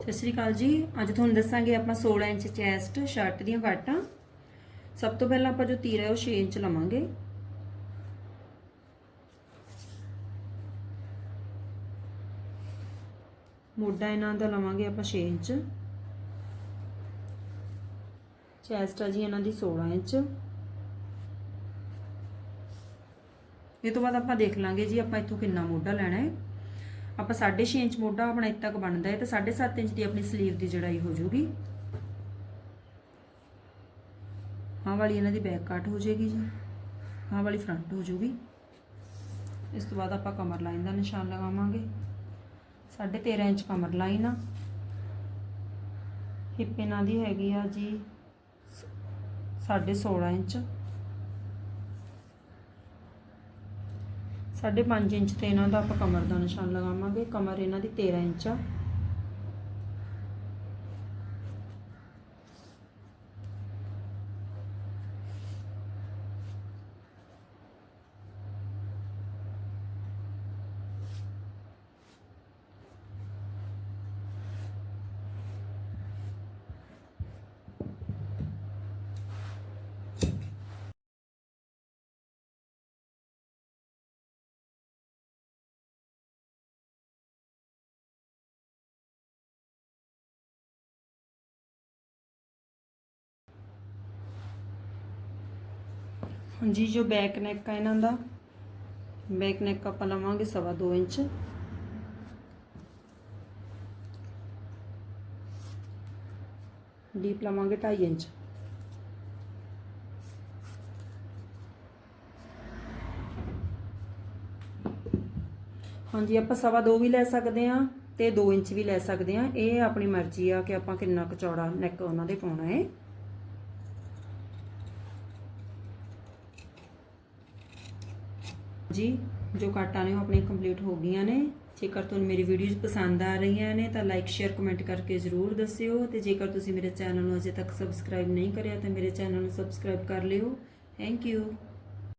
ਸਤਿ ਸ਼੍ਰੀ ਅਕਾਲ ਜੀ। ਅੱਜ ਤੁਹਾਨੂੰ ਦੱਸਾਂਗੇ ਆਪਾਂ 16 ਇੰਚ ਚੈਸਟ ਸ਼ਰਟ ਦੀਆਂ ਕਾਟਾਂ ਸਭ ਤੋਂ ਪਹਿਲਾਂ ਆਪਾਂ ਜੋ ਤੀਰ ਹੈ ਉਹ 6 ਇੰਚ ਲਵਾਂਗੇ। ਮੋਢਾ ਇਹਨਾਂ ਦਾ ਲਵਾਂਗੇ ਆਪਾਂ 6 ਇੰਚ। ਚੈਸਟ ਆ ਜੀ ਇਹਨਾਂ ਦੀ 16 ਇੰਚ। ਇਹ ਤੋਂ ਬਾਅਦ ਆਪਾਂ ਦੇਖ ਲਾਂਗੇ ਜੀ ਆਪਾਂ ਇੱਥੋਂ ਕਿੰਨਾ ਮੋਢਾ ਲੈਣਾ ਹੈ। ਆਪਾਂ 6.5 ਇੰਚ ਮੋਢਾ ਆਪਣਾ ਇੱਥੇ ਤੱਕ ਬਣਦਾ ਹੈ ਤੇ 7.5 ਇੰਚ ਦੀ ਆਪਣੀ ਸਲੀਵ ਦੀ ਜੜਾਈ ਹੋ ਜਾਊਗੀ। ਆਹ ਵਾਲੀ ਇਹਨਾਂ ਦੀ ਬੈਕ ਕੱਟ ਹੋ ਜਾਏਗੀ ਜੀ। ਹਾਂ ਵਾਲੀ ਫਰੰਟ ਹੋ ਜਾਊਗੀ। ਇਸ ਤੋਂ ਬਾਅਦ ਆਪਾਂ ਕਮਰ ਲਾਈਨ ਦਾ ਨਿਸ਼ਾਨ ਲਗਾਵਾਂਗੇ। 13.5 ਇੰਚ ਕਮਰ ਲਾਈਨ ਆ। ਹਿੱਪ ਇਹਨਾਂ ਦੀ ਹੈਗੀ ਆ ਜੀ 16.5 ਇੰਚ। ਸਾਢੇ 5 ਇੰਚ ਤੇ ਇਹਨਾਂ ਦਾ ਆਪਾਂ ਕਮਰ ਦਾ ਨਿਸ਼ਾਨ ਲਗਾਵਾਂਗੇ। ਕਮਰ ਇਹਨਾਂ ਦੀ 13 ਇੰਚ ਆ। ਹਾਂਜੀ, ਜੋ ਬੈਕ ਨੈਕ ਆ ਇਹਨਾਂ ਦਾ। ਬੈਕ ਨੈਕ ਆਪਾਂ ਲਵਾਂਗੇ ਸਵਾ 2 ਇੰਚ। ਡੀਪ ਲਵਾਂਗੇ 2.5 ਇੰਚ। ਹਾਂਜੀ, ਆਪਾਂ ਸਵਾ 2 ਵੀ ਲੈ ਸਕਦੇ ਆ ਤੇ 2 ਇੰਚ ਵੀ ਲੈ ਸਕਦੇ ਆ ਇਹ ਆਪਣੀ ਮਰਜ਼ੀ ਆ ਕਿ ਆਪਾਂ ਕਿੰਨਾ ਕੁ ਚੌੜਾ ਨੈਕ ਉਹਨਾਂ ਦੇ ਪਾਉਣਾ ਹੈ ਜੀ, ਜੋ ਕਾਟਾਂ ਨੇ ਉਹ ਆਪਣੀ ਕੰਪਲੀਟ ਹੋ ਗਈਆਂ ਨੇ। ਜੇਕਰ ਤੁਹਾਨੂੰ ਮੇਰੀ ਵੀਡੀਓਜ਼ ਪਸੰਦ ਆ ਰਹੀਆਂ ਨੇ, ਤਾਂ ਲਾਈਕ ਸ਼ੇਅਰ ਕਮੈਂਟ ਕਰਕੇ ਜ਼ਰੂਰ ਦੱਸਿਓ। ਤੇ ਜੇਕਰ ਤੁਸੀਂ ਮੇਰੇ ਚੈਨਲ ਨੂੰ ਅਜੇ ਤੱਕ ਸਬਸਕ੍ਰਾਈਬ ਨਹੀਂ ਕਰਿਆ, ਤਾਂ ਮੇਰੇ ਚੈਨਲ ਨੂੰ ਸਬਸਕ੍ਰਾਈਬ ਕਰ ਲਿਓ। Thank you